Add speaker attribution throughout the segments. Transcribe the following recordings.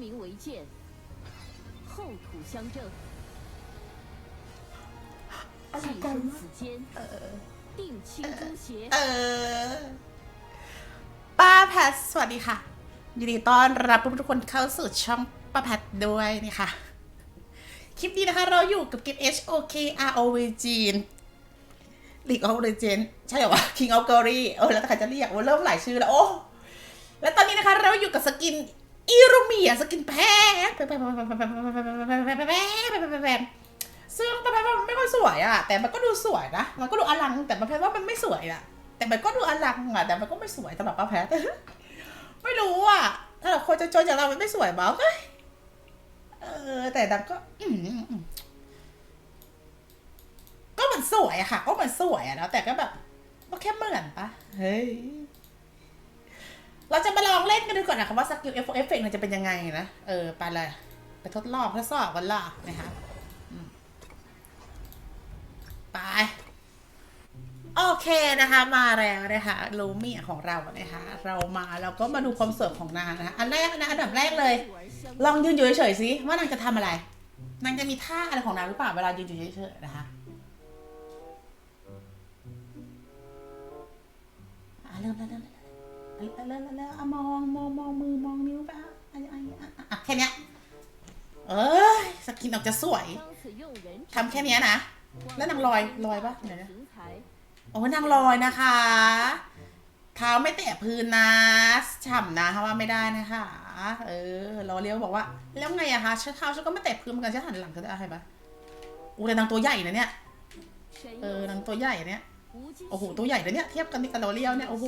Speaker 1: 明为鉴，后土相正。
Speaker 2: อะไร
Speaker 1: 既
Speaker 2: กัน
Speaker 1: 生
Speaker 2: วะ
Speaker 1: 此间，
Speaker 2: เออ
Speaker 1: 定清诸邪
Speaker 2: เอ。อ ป้าแพทสวัสดีค่ะ ยินดีต้อนรับทุกคนเข้าสู่ช่องป้าแพทด้วยนี่ค่ะ คลิปนี้นะคะ เราอยู่กับเกม H O K R O V G League of Legends ใช่เหรอวะ King of Glory เออแล้วแต่ใครจะเรียกว่าเริ่มหลายชื่อแล้ว โอ้ แล้วตอนนี้นะคะ เราอยู่กับสกิน อิรุมิอะสกินแพ้ซึ่งประเภทว่ามันไม่ค่อยสวยอะแต่มันก็ดูสวยนะ มันก็ดูอลัง แต่ประเภทว่ามันไม่สวยอะแต่มันก็ดูอลังอะแต่มันก็ไม่สวยสำหรับป้าแพทไม่รู้อะถ้าเราคนจะจนจากเรามันไม่สวยบ้างเอยเออแต่ดังก็อืมอืมก็มันสวยอะค่ะ ก็มันสวยอะแล้วแต่ก็แบบก็แค่เหมือนปะเฮ้ย เราจะมาลองเล่นกันดูก่อนนะคะว่าสกิลเอฟเอฟเฟกต์มันจะเป็นยังไงนะ เออ ไปเลย ไปทดลองทดสอบกันล่ะนะคะไป โอเคนะคะ มาแล้วนะคะลูเมียของเรานะคะ เรามาเราก็มาดูความเสวยของนางนะคะอันแรกนะอันดับแรกเลย ลองยืนอยู่เฉยๆสิว่านางจะทำอะไรนางจะมีท่าอะไรของนางหรือเปล่าเวลายืนอยู่เฉยๆนะคะะเริ่มแล้วเริ่มแล้ว แล้วแล้วแล้วมองมองมองมือมองนิ้วไปอะอ่อะอ่อะแค่นี้เอ้ยสกินออกจะสวยทำแค่นี้นะแล้วนางลอยลอยปะเดี๋นะโอ้นางลอยนะคะเท้าไม่แตะพื้นนะฉ่ำนะว่าไม่ได้นะคะเออรอเลี้ยวบอกว่า แล้วไงอะคะเท้าฉันก็ไม่แตะพื้นเหมือนกันฉันหันหลังก็ได้ใช่ปะอู้แต่นางตัวใหญ่นะเนี่ยเออนางตัวใหญ่เนี่ย โอ้โห ตัวใหญ่เลยเนี่ย เทียบกันในกาโลเลียวเนี่ย โอ้โห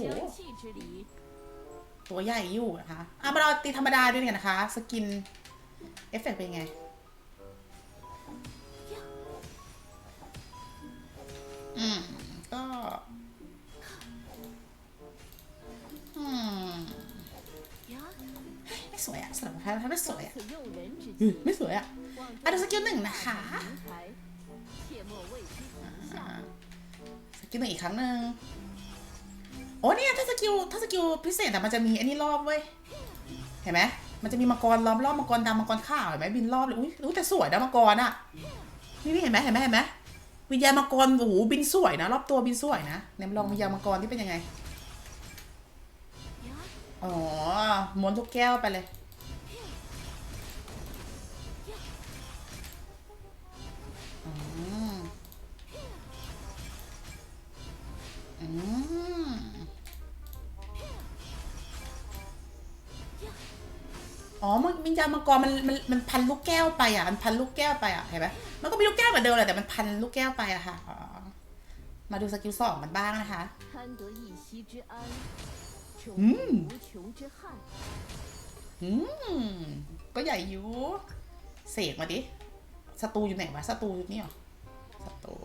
Speaker 2: ตัวใหญ่อยู่นะคะอะมาเราตีธรรมดาด้วยกันนะคะ สกิน เอฟเฟกเป็นไง อืม ก็ อืม ไม่สวยอะสำหรับแพ้ไม่สวยอะไม่สวยอะอะดูสกิลหนึ่งนะคะ กิลหนึ่งอีกครั้งหนึ่งโอ้เนี่ยถ้าสกิลถ้าสกิลพิเศษอะมันจะมีอันนี้รอบเว้ยเห็นไหมมันจะมีมังกรล้อมรอบมังกรดำมังกรขาวเห็นไหมบินรอบเลยอุ้ยอุ้แต่สวยนะมังกรอะนี่นี่เห็นไหมเห็นไหมเห็นไหมวิญญาณมังกรโอ้โหบินสวยนะรอบตัวบินสวยนะเนี่ยลองวิญญาณมังกรที่เป็นยังไง，อ๋อม้วนทุกแก้วไปเลย อ๋อมันวิญามังกรมันมันมันพันลูกแก้วไปอะมันพันลูกแก้วไปอะเห็นไหมมันก็มีลูกแก้วเหมือนเดิมแหละแต่มันพันลูกแก้วไปอะค่ะอ๋อมาดูสกิลสองมันบ้างนะคะ
Speaker 1: อืม
Speaker 2: อืมก็ใหญ่อยู่เสกมาดิศัตรูอยู่ไหนวะศัตรูอยู่นี่หรอศัตรู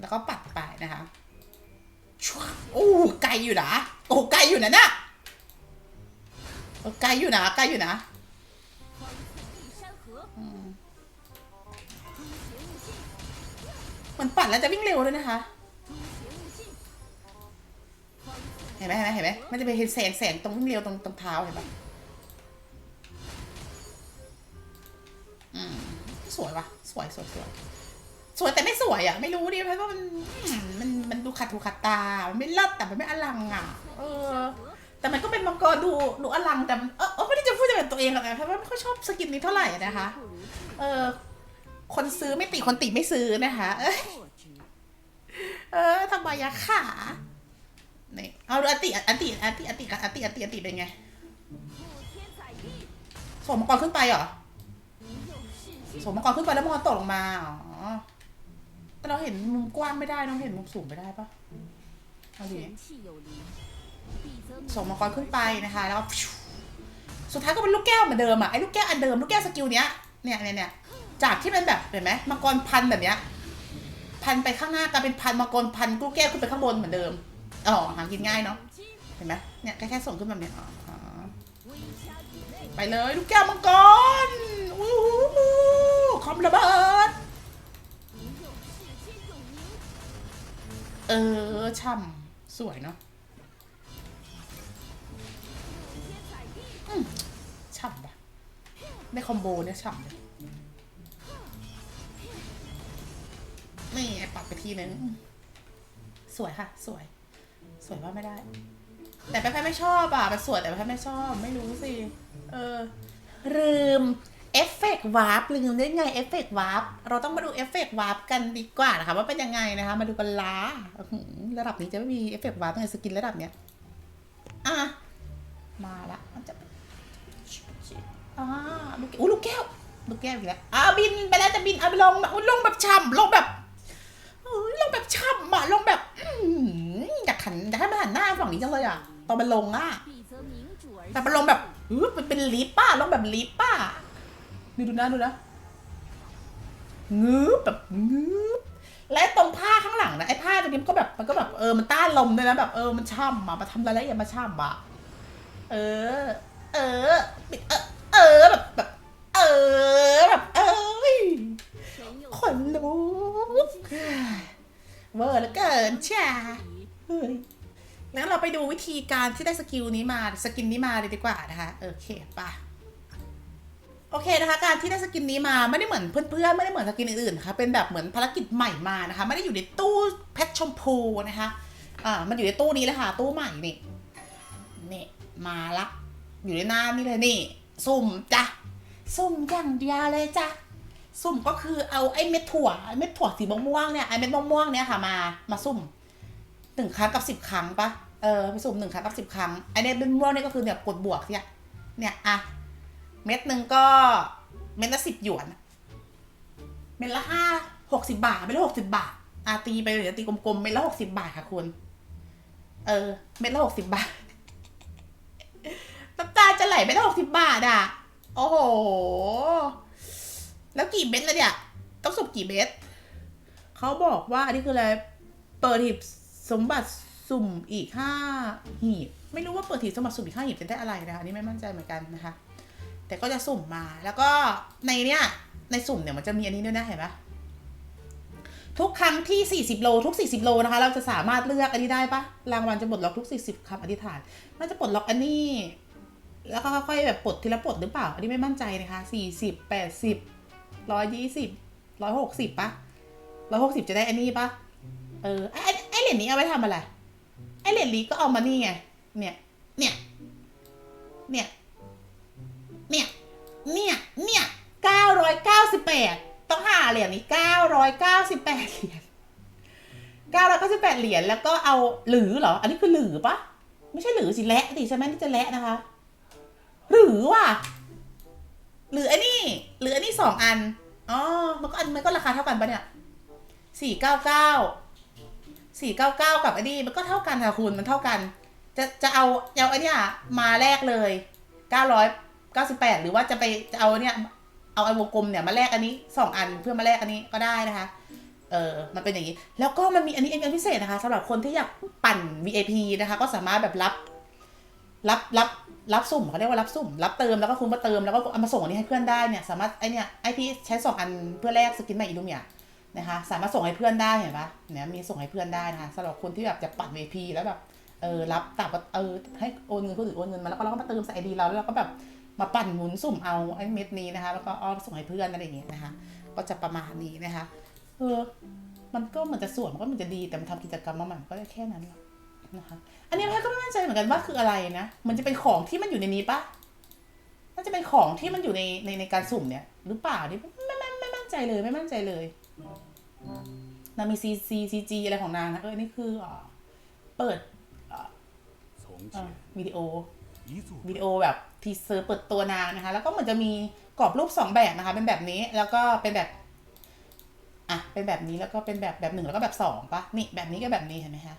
Speaker 2: แล้วก็ปัดไปนะคะโอ้ไกลอยู่นะโอ้ไกลอยู่นะน่ะไกลอยู่นะไกลอยู่นะ
Speaker 1: เห
Speaker 2: มือนปัดแล้วจะวิ่งเร็วด้วยนะคะ เห็นไหมเห็นไหมเห็นไหมมันจะไปเห็นแสงแสงตรงวิ่งเร็วตรงตรงเท้าเห็นปะอืมสวยปะสวยสวยสวย สวยแต่ไม่สวยอะ ไม่รู้ดิเพราะว่ามันมันมันดูขัดหูขัดตาไม่เลิศแต่มันไม่อลังอะ เออ แต่มันก็เป็นมังกรดูดูอลังแต่เออไม่ได้จะพูดจะเป็นตัวเองแต่เพราะว่าไม่ค่อยชอบสกินนี้เท่าไหร่นะคะ เออ คนซื้อไม่ติคนติไม่ซื้อนะคะ เออทำไมยะขานี่เอาอันติอันติอันติอันติอันติอันติอันติเป็นไงส่งมังกรขึ้นไปเหรอส่งมังกรขึ้นไปแล้วมังกรตกลงมาอ๋อ แต่เราเห็นมุมกว้างไม่ได้น้องเห็นมุมสูงไม่ได้ปะเอาดิส่งมังกรขึ้นไปนะคะ แล้วสุดท้ายก็เป็นลูกแก้วเหมือนเดิมอะไอ้ลูกแก้วอันเดิมลูกแก้วสกิลเนี้ยเนี่ยเนี่ยเนี่ยจากที่มันแบบเห็นไหมมังกรพันแบบเนี้ย พันไปข้างหน้ากลายเป็นพันมังกรพันลูกแก้วขึ้นไปข้างบนเหมือนเดิมอ๋อหากินง่ายเนาะเห็นไหมเนี่ยแค่แค่ส่งขึ้นแบบเนี้ยไปเลยลูกแก้วมังกรอู้หูคอมระเบิด เออ ช่ำ สวยเนาะอืมฉ่ำปะได้คอมโบเนี่ยฉ่ำเลยนี่ไงปรับไปทีนึง สวยค่ะ สวย สวยว่าไม่ได้ แต่แพ้ไม่ชอบอะ มันสวยแต่แพ้ไม่ชอบ ไม่รู้สิ เออ ลืม เอฟเฟกต์วาร์ปลืมได้ไงเอฟเฟกต์วาร์ปเราต้องมาดูเอฟเฟกต์วาร์ปกันดีกว่านะคะว่าเป็นยังไงนะคะ มาดูกันล้าระดับนี้จะไม่มีเอฟเฟกต์วาร์ปในสกินระดับเนี้ยอะมาละมันจะอ่าลูกแก้วลูกแก้วลูกแก้วอีกแล้วอ่าบินไปแล้วจะบินอะลงลงแบบช่ำลงแบบลงแบบช่ำอะลงแบบอยากขันอยากให้มันหันหน้าฝั่งนี้จังเลยอะตอนมันลงอะแต่มันลงแบบเป็นลิปป้าลงแบบลิปป้า ดูดูนะดูนะงืบแบบงืบและตรงผ้าข้างหลังนะไอ้ผ้าตรงนี้มันก็แบบมันก็แบบเออมันต้านลมด้วยนะแบบเออมันช่ำอะมาทำอะไรอียดมาช่ำอะเออ เออปิดเออเออแบบแบบ เออแบบเอ้ยขนลุกเวอร์เหลือเกินช่าเฮ้ยแล้วเราไปดูวิธีการที่ได้สกิลนี้มาสกินนี้มาเลยดีกว่านะคะโอเคป่ะ โอเคนะคะ การที่ได้สกินนี้มาไม่ได้เหมือนเพื่อนๆไม่ได้เหมือนสกินอื่นๆนะคะเป็นแบบเหมือนภารกิจใหม่มานะคะ ไม่ได้อยู่ในตู้เพชรชมพูนะคะอ่ามันอยู่ในตู้นี้เลยค่ะตู้ใหม่นี่นี่มาละ อยู่ในหน้านี่เลยนี่ สุ่มจ้ะสุ่มอย่างเดียวเลยจ้ะสุ่มก็คือเอาไอ้เม็ดถั่วไอ้เม็ดถั่วสีม่วงๆเนี่ยไอ้เม็ดม่วงๆเนี่ยค่ะมามาสุ่มหนึ่งครั้งกับสิบครั้งปะเออไปสุ่มหนึ่งครั้งกับสิบครั้งไอเนี่ยเป็นม่วงนี่ก็คือเนี่ยกดบวกเนี่ยเนี่ยอะ เม็ดหนึ่งก็เม็ดละสิบหยวน เม็ดละห้าหกสิบาทเม็ดละหกสิบาทอาตีไปเลยตีกลมๆเม็ดละหกสิบาทค่ะคุณ เออ เม็ดละหกสิบาทน้ำตาจะไหลเม็ดละหกสิบาทอะ โอ้โห แล้วกี่เม็ดล้วเนี่ย ต้องสุ่มกี่เม็ดเขาบอกว่าอันนี้คืออะไร เปิดหีบสมบัติสุ่มอีกห้าหีบ ไม่รู้ว่าเปิดหีบสมบัติสุ่มอีกห้าหีบจะได้อะไรนะคะนี่ไม่มั่นใจเหมือนกันนะคะ แต่ก็จะสุ่มมาแล้วก็ในเนี้ยในสุ่มเนี่ยมันจะมีอันนี้ด้วยนะเห็นปะทุกครั้งที่ 40 โลทุก 40 โลนะคะ เราจะสามารถเลือกอันนี้ได้ปะรางวัลจะปลดล็อกทุก 40คำอธิษฐานมันจะปลดล็อกอันนี้ แล้วก็ค่อยๆแบบปลดทีละปลดหรือเปล่า อันนี้ไม่มั่นใจนะคะ 40 80 120 160ปะ160 จะได้อันนี้ปะเออไอไอ้ไอเหรียญนี้เอาไว้ทำอะไร ไอเหรียญนี้ก็เอามานี่ไงเนี่ยเนี่ยเนี่ย เนี่ย เนี่ย เนี่ยเก้าร้อยเก้าสิบแปดต้องหาเหรียญนี้เก้าร้อยเก้าสิบแปดเหรียญเก้าร้อยเก้าสิบแปดเหรียญแล้วก็เอาหรือเหรอ อันนี้คือหรือปะไม่ใช่หรือสิและดิใช่ไหมนี่จะและนะคะ หรือว่ะหรืออันนี้หรืออันนี้สองอันอ๋อมันก็อันมันก็ราคาเท่ากันปะเนี่ยสี่เก้าเก้าสี่เก้าเก้ากับอ้นี่มันก็เท่ากันค่ะคุณมันเท่ากัน จะจะเอาเอาไอ้เนี่ยมาแลกเลยเก้าร้อย เก้าสิบแปดหรือว่าจะไปจะเอาเนี่ย เอาไอ้วงกลมเนี่ยมาแลกอันนี้สองอันเพื่อมาแลกอันนี้ก็ได้นะคะ เออมันเป็นอย่างนี้ แล้วก็มันมีอันนี้เอันพิเศษนะคะสำหรับคนที่อยากปั่น VIP นะคะ ก็สามารถแบบรับ รับรับรับสุ่มเขาเรียกว่ารับสุ่ม รับเติมแล้วก็คุณมาเติมแล้วก็เอามาส่งอันนี้ให้เพื่อนได้เนี่ย สามารถไอเนี่ยไอพี่ใช้สองอันเพื่อแลกสกินใหม่อีลูเมียนะคะ สามารถส่งให้เพื่อนได้เห็นปะเนี่ยมีส่งให้เพื่อนได้นะคะสำหรับคนที่แบบจะปั่น VP แล้วแบบเออรับแตับเออให้โอนเงินคนอื่นโอนเงินมาแล้วก็เราก็มาเติมใส่ไอดีเราแล้วเราก็แบบ มาปั่นหมุนสุ่มเอาไอ้เม็ดนี้นะคะ แล้วก็อ้อมส่งให้เพื่อนอะไรอย่างเงี้ยนะคะ ก็จะประมาณนี้นะคะเออมันก็เหมือนจะสวยมันก็เหมือนจะดีแต่มันทำกิจกรรมมาใหม่ก็ได้แค่นั้นนะคะ อันนี้แพทย์ก็ไม่มั่นใจเหมือนกันว่าคืออะไรนะ มันจะเป็นของที่มันอยู่ในนี้ปะน่าจะเป็นของที่มันอยู่ในในในการสุ่มเนี่ย หรือเปล่านี่ไม่ไม่ไม่มั่นใจเลยไม่มั่นใจเลยนางมีซีซีซีจีอะไรของนางนะเออนี่คืออเปิดอ่อวิดีโอวิดีโอแบบ ทีเซอร์เปิดตัวนางนะคะ แล้วก็เหมือนจะมีกรอบรูปสองแบบนะคะ เป็นแบบนี้แล้วก็เป็นแบบอะเป็นแบบนี้แล้วก็เป็นแบบแบบหนึ่งแล้วก็แบบสองปะนี่แบบนี้กับแบบนี้เห็นไหมคะ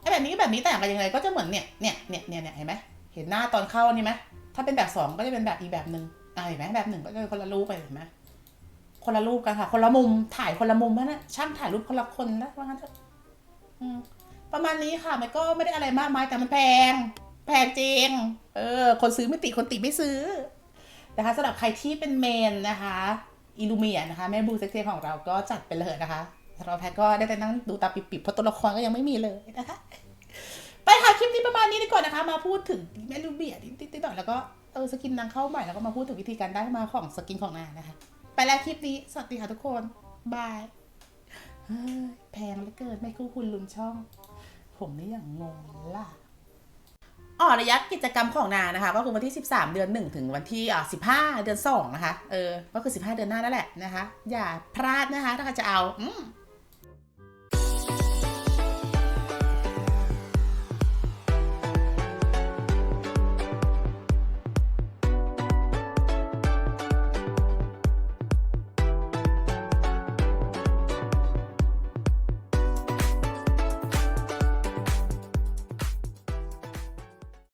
Speaker 2: ไอ้แบบนี้กับแบบนี้ต่างกันยังไงก็จะเหมือนเนี่ยเนี่ยเนี่ยเนี่ยเนี่ยเห็นไหมเห็นหน้าตอนเข้านี่ไหมถ้าเป็นแบบสองก็จะเป็นแบบอีกแบบหนึ่งอะเห็นไหมแบบหนึ่งก็จะคนละรูปไปเห็นไหมคนละรูปกันค่ะ คนละมุมถ่ายคนละมุมนะนะช่างถ่ายรูปคนละคนนะว่างั้นเถอะประมาณนี้ค่ะมันก็ไม่ได้อะไรมากมายแต่มันแพง แพงจริง เออ คนซื้อไม่ติคนติไม่ซื้อ นะคะสำหรับใครที่เป็นเมนนะคะอิลูเมียนะคะ แม่บูเซ็กเซียของเราก็จัดไปเลยนะคะสำหรับแพทก็ได้แต่นั่งดูตาปิบๆเพราะตัวละครก็ยังไม่มีเลยนะคะ ไปค่ะคลิปนี้ประมาณนี้ดีกว่านะคะ มาพูดถึงแม่ลูเมียนิดๆหน่อยแล้วก็เออสกินนางเข้าใหม่แล้วก็มาพูดถึงวิธีการได้มาของสกินของนางนะคะ ไปแล้วคลิปนี้ สวัสดีค่ะทุกคนบายเฮ้ยแพงเหลือเกินไม่คู่คุณลุนช่อง ผมนี่อย่างงงล่ะ อ๋อระยะกิจกรรมของนางนะคะ ก็คือวันที่ 13 เดือน 1 ถึงวันที่อ่า15 เดือน 2 นะคะ เออ ก็คือ 15 เดือนหน้านั่นแหละนะคะ อย่าพลาดนะคะ ถ้าใครจะเอา อืม